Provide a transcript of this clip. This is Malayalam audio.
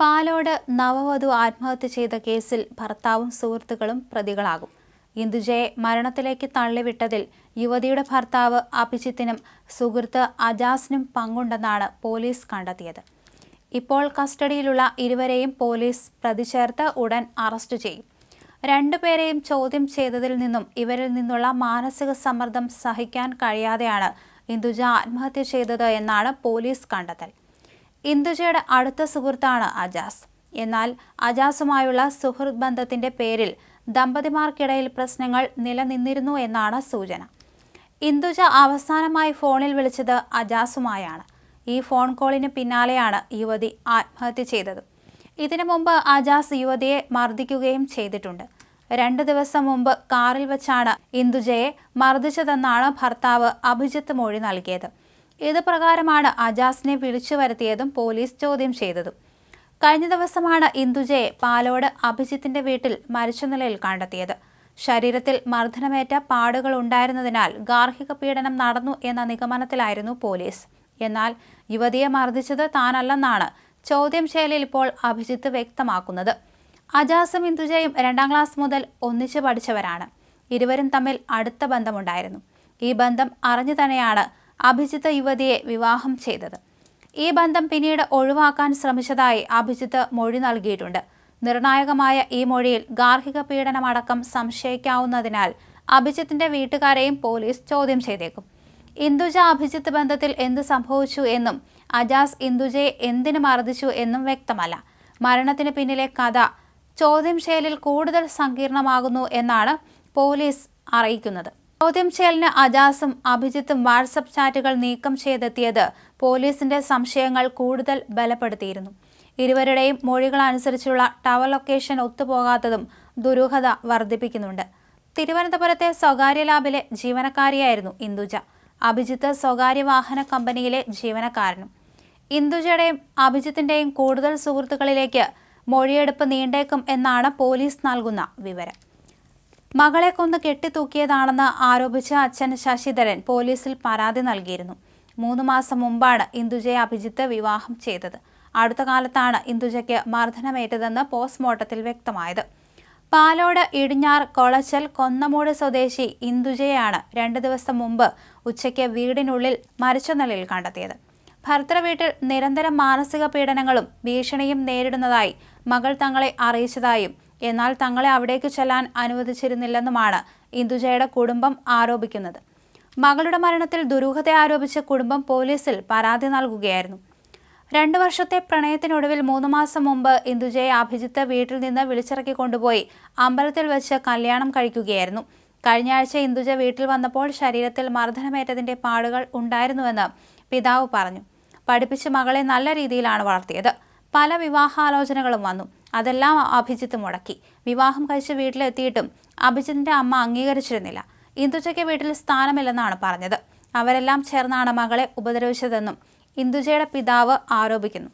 പാലോട് നവവധു ആത്മഹത്യ ചെയ്ത കേസിൽ ഭർത്താവും സുഹൃത്തുക്കളും പ്രതികളാകും. ഇന്ദുജയെ മരണത്തിലേക്ക് തള്ളിവിട്ടതിൽ യുവതിയുടെ ഭർത്താവ് അഭിജിത്തിനും സുഹൃത്ത് അജാസിനും പങ്കുണ്ടെന്നാണ് പോലീസ് കണ്ടെത്തിയത്. ഇപ്പോൾ കസ്റ്റഡിയിലുള്ള ഇരുവരെയും പോലീസ് പ്രതിചേർത്ത് ഉടൻ അറസ്റ്റ് ചെയ്യും. രണ്ടുപേരെയും ചോദ്യം ചെയ്തതിൽ നിന്നും ഇവരിൽ നിന്നുള്ള മാനസിക സമ്മർദ്ദം സഹിക്കാൻ കഴിയാതെയാണ് ഇന്ദുജ ആത്മഹത്യ ചെയ്തത് എന്നാണ് പോലീസ് കണ്ടെത്തൽ. ഇന്ദുജയുടെ അടുത്ത സുഹൃത്താണ് അജാസ്. എന്നാൽ അജാസുമായുള്ള സുഹൃത് ബന്ധത്തിന്റെ പേരിൽ ദമ്പതിമാർക്കിടയിൽ പ്രശ്നങ്ങൾ നിലനിന്നിരുന്നു എന്നാണ് സൂചന. ഇന്ദുജ അവസാനമായി ഫോണിൽ വിളിച്ചത് അജാസുമായാണ്. ഈ ഫോൺ കോളിന് പിന്നാലെയാണ് യുവതി ആത്മഹത്യ ചെയ്തത്. ഇതിനു മുമ്പ് അജാസ് യുവതിയെ മർദ്ദിക്കുകയും ചെയ്തിട്ടുണ്ട്. രണ്ടു ദിവസം മുമ്പ് കാറിൽ വെച്ചാണ് ഇന്ദുജയെ മർദ്ദിച്ചതെന്നാണ് ഭർത്താവ് അഭിജിത്ത് മൊഴി നൽകിയത്. ഇത് പ്രകാരമാണ് അജാസിനെ വിളിച്ചു വരുത്തിയതും പോലീസ് ചോദ്യം ചെയ്തതും. കഴിഞ്ഞ ദിവസമാണ് ഇന്ദുജയെ പാലോട് അഭിജിത്തിന്റെ വീട്ടിൽ മരിച്ച നിലയിൽ കണ്ടെത്തിയത്. ശരീരത്തിൽ മർദ്ദനമേറ്റ പാടുകൾ ഉണ്ടായിരുന്നതിനാൽ ഗാർഹിക പീഡനം നടന്നു എന്ന നിഗമനത്തിലായിരുന്നു പോലീസ്. എന്നാൽ യുവതിയെ മർദ്ദിച്ചത് താനല്ലെന്നാണ് ചോദ്യം ചെയ്യലിൽ ഇപ്പോൾ അഭിജിത്ത് വ്യക്തമാക്കുന്നത്. അജാസും ഇന്ദുജയും രണ്ടാം ക്ലാസ് മുതൽ ഒന്നിച്ചു പഠിച്ചവരാണ്. ഇരുവരും തമ്മിൽ അടുത്ത ബന്ധമുണ്ടായിരുന്നു. ഈ ബന്ധം അറിഞ്ഞു തന്നെയാണ് അഭിജിത്ത് യുവതിയെ വിവാഹം ചെയ്തത്. ഈ ബന്ധം പിന്നീട് ഒഴിവാക്കാൻ ശ്രമിച്ചതായി അഭിജിത്ത് മൊഴി നൽകിയിട്ടുണ്ട്. നിർണായകമായ ഈ മൊഴിയിൽ ഗാർഹിക പീഡനമടക്കം സംശയിക്കാവുന്നതിനാൽ അഭിജിത്തിന്റെ വീട്ടുകാരെയും പോലീസ് ചോദ്യം ചെയ്തേക്കും. ഇന്ദുജ അഭിജിത്ത് ബന്ധത്തിൽ എന്ത് സംഭവിച്ചു എന്നും അജാസ് ഇന്ദുജയെ എന്തിനു മർദ്ദിച്ചു എന്നും വ്യക്തമല്ല. മരണത്തിന് പിന്നിലെ കഥ ചോദ്യം ചെയ്യലിൽ കൂടുതൽ സങ്കീർണമാകുന്നു എന്നാണ് പോലീസ് അറിയിക്കുന്നത്. ചോദ്യം ചെയ്യലിന് അജാസും അഭിജിത്തും വാട്സപ്പ് ചാറ്റുകൾ നീക്കം ചെയ്തെത്തിയത് പോലീസിന്റെ സംശയങ്ങൾ കൂടുതൽ ബലപ്പെടുത്തിയിരുന്നു. ഇരുവരുടെയും മൊഴികൾ അനുസരിച്ചുള്ള ടവർ ലൊക്കേഷൻ ഒത്തുപോകാത്തതും ദുരൂഹത വർദ്ധിപ്പിക്കുന്നുണ്ട്. തിരുവനന്തപുരത്തെ സ്വകാര്യ ലാബിലെ ജീവനക്കാരിയായിരുന്നു ഇന്ദുജ. അഭിജിത്ത് സ്വകാര്യ വാഹന കമ്പനിയിലെ ജീവനക്കാരനും. ഇന്ദുജയുടെയും അഭിജിത്തിന്റെയും കൂടുതൽ സുഹൃത്തുക്കളിലേക്ക് മൊഴിയെടുപ്പ് നീണ്ടേക്കും എന്നാണ് പോലീസ് നൽകുന്ന വിവരം. മകളെ കൊന്ന് കെട്ടിത്തൂക്കിയതാണെന്ന് ആരോപിച്ച അച്ഛൻ ശശിധരൻ പോലീസിൽ പരാതി നൽകിയിരുന്നു. മൂന്ന് മാസം മുമ്പാണ് ഇന്ദുജയെ അഭിജിത്ത് വിവാഹം ചെയ്തത്. അടുത്ത കാലത്താണ് ഇന്ദുജയ്ക്ക് മർദ്ദനമേറ്റതെന്ന് പോസ്റ്റ്മോർട്ടത്തിൽ വ്യക്തമായത്. പാലോട് ഇടിഞ്ഞാർ കൊളച്ചൽ കൊന്നമൂട് സ്വദേശി ഇന്ദുജയാണ് രണ്ട് ദിവസം മുമ്പ് ഉച്ചയ്ക്ക് വീടിനുള്ളിൽ മരിച്ച നിലയിൽ കണ്ടെത്തിയത്. ഭർത്തൃ വീട്ടിൽ നിരന്തരം മാനസിക പീഡനങ്ങളും ഭീഷണിയും നേരിടുന്നതായി മകൾ തങ്ങളെ അറിയിച്ചതായും എന്നാൽ തങ്ങളെ അവിടേക്ക് ചെല്ലാൻ അനുവദിച്ചിരുന്നില്ലെന്നുമാണ് ഇന്ദുജയുടെ കുടുംബം ആരോപിക്കുന്നത്. മകളുടെ മരണത്തിൽ ദുരൂഹത ആരോപിച്ച കുടുംബം പോലീസിൽ പരാതി നൽകുകയായിരുന്നു. രണ്ടു വർഷത്തെ പ്രണയത്തിനൊടുവിൽ മൂന്ന് മാസം മുമ്പ് ഇന്ദുജയെ അഭിജിത്ത് വീട്ടിൽ നിന്ന് വിളിച്ചിറക്കി കൊണ്ടുപോയി അമ്പലത്തിൽ വെച്ച് കല്യാണം കഴിക്കുകയായിരുന്നു. കഴിഞ്ഞ ആഴ്ച ഇന്ദുജ വീട്ടിൽ വന്നപ്പോൾ ശരീരത്തിൽ മർദ്ദനമേറ്റതിന്റെ പാടുകൾ ഉണ്ടായിരുന്നുവെന്ന് പിതാവ് പറഞ്ഞു. പഠിപ്പിച്ച് മകളെ നല്ല രീതിയിലാണ് വളർത്തിയത്. പല വിവാഹാലോചനകളും വന്നു. അതെല്ലാം അഭിജിത്ത് മുടക്കി. വിവാഹം കഴിച്ച് വീട്ടിലെത്തിയിട്ടും അഭിജിത്തിന്റെ അമ്മ അംഗീകരിച്ചിരുന്നില്ല. ഇന്ദുജയ്ക്ക് വീട്ടിൽ സ്ഥാനമില്ലെന്നാണ് പറഞ്ഞത്. അവരെല്ലാം ചേർന്നാണ് മകളെ ഉപദ്രവിച്ചതെന്നും ഇന്ദുജയുടെ പിതാവ് ആരോപിക്കുന്നു.